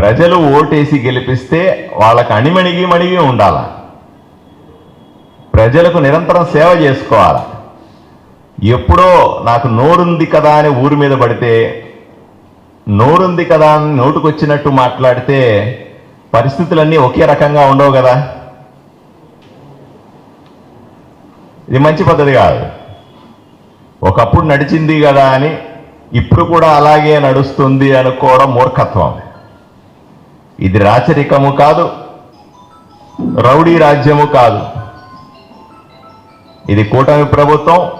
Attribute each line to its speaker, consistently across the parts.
Speaker 1: ప్రజలు ఓటేసి గెలిపిస్తే వాళ్ళకి అణిమణిగి మణిగి ఉండాల. ప్రజలకు నిరంతరం సేవ చేసుకోవాలి. ఎప్పుడో నాకు నోరుంది కదా అని ఊరి మీద పడితే నోరుంది కదా అని నోటుకొచ్చినట్టు మాట్లాడితే పరిస్థితులన్నీ ఒకే రకంగా ఉండవు కదా. ఇది మంచి పద్ధతి కాదు. ఒకప్పుడు నడిచింది కదా అని ఇప్పుడు కూడా అలాగే నడుస్తుంది అనుకోవడం మూర్ఖత్వం. ఇది రాచరికము కాదు రౌడీ రాజ్యము కాదు. ఇది కూటమి ప్రభుత్వం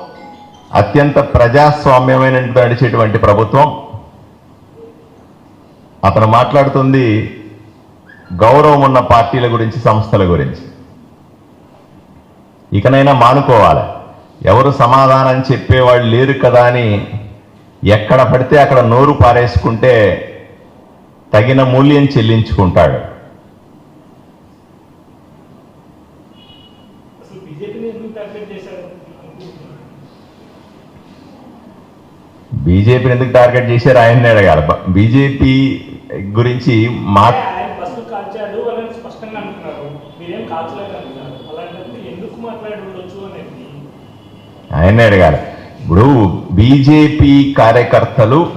Speaker 1: అత్యంత ప్రజాస్వామ్యమైన నడిచేటువంటి ప్రభుత్వం. అతను మాట్లాడుతుంది గౌరవం ఉన్న పార్టీల గురించి సంస్థల గురించి. ఇకనైనా మానుకోవాలి. ఎవరు సమాధానం చెప్పేవాళ్ళు లేరు కదా అని ఎక్కడ పడితే అక్కడ నోరు పారేసుకుంటే తగిన మూల్యం చెల్లించుకుంటాడు.
Speaker 2: బీజేపీని ఎందుకు టార్గెట్ చేశారు?
Speaker 1: ఆయన్ని అడగాలి. బీజేపీ గురించి మా ఆయన్నే అడగాలి. ఇప్పుడు బీజేపీ కార్యకర్తలు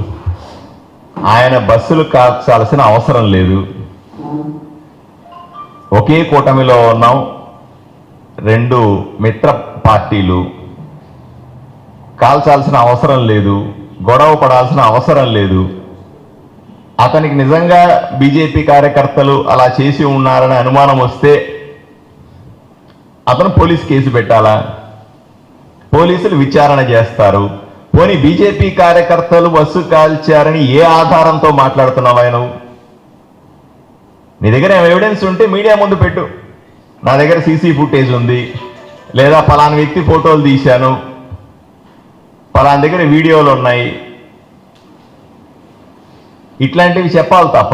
Speaker 1: ఆయన బస్సులు కాల్చాల్సిన అవసరం లేదు. ఒకే కూటమిలో ఉన్నాం. రెండు మిత్ర పార్టీలు. కాల్చాల్సిన అవసరం లేదు. గొడవ పడాల్సిన అవసరం లేదు. అతనికి నిజంగా బీజేపీ కార్యకర్తలు అలా చేసి ఉన్నారని అనుమానం వస్తే అతను పోలీస్ కేసు పెట్టాలా? పోలీసులు విచారణ చేస్తారు. పోనీ బీజేపీ కార్యకర్తలు బస్సు కాల్చారని ఏ ఆధారంతో మాట్లాడుతున్నావు ఆయన? నీ దగ్గర ఎవిడెన్స్ ఉంటే మీడియా ముందు పెట్టు. నా దగ్గర సీసీ ఫుటేజ్ ఉంది. లేదా ఫలానా వ్యక్తి ఫోటోలు తీశాను. ఫలానా దగ్గర వీడియోలు ఉన్నాయి. ఇట్లాంటివి చెప్పాలి తప్ప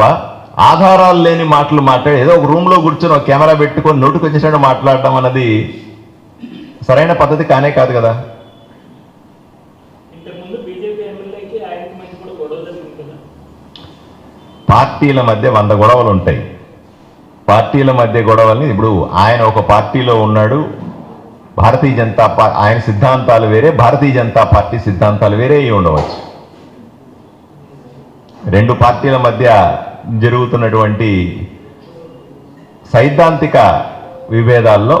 Speaker 1: ఆధారాలు లేని మాటలు మాట్లాడి ఏదో ఒక రూమ్లో కూర్చొని ఒక కెమెరా పెట్టుకొని నోటుకు వచ్చేసినట్టు మాట్లాడటం అన్నది సరైన పద్ధతి కానే కాదు కదా
Speaker 2: ఇంతకుముందు బీజేపీ ఎమ్మెల్యేకి ఆయనకి మధ్య కూడా గొడవ జరిగింది కదా
Speaker 1: పార్టీల మధ్య వంద గొడవలు ఉంటాయి. పార్టీల మధ్య గొడవల్ని ఇప్పుడు ఆయన ఒక పార్టీలో ఉన్నాడు భారతీయ జనతా పార్టీ ఆయన సిద్ధాంతాలు వేరే భారతీయ జనతా పార్టీ సిద్ధాంతాలు వేరే అయి ఉండవచ్చు. రెండు పార్టీల మధ్య జరుగుతున్నటువంటి సైద్ధాంతిక విభేదాల్లో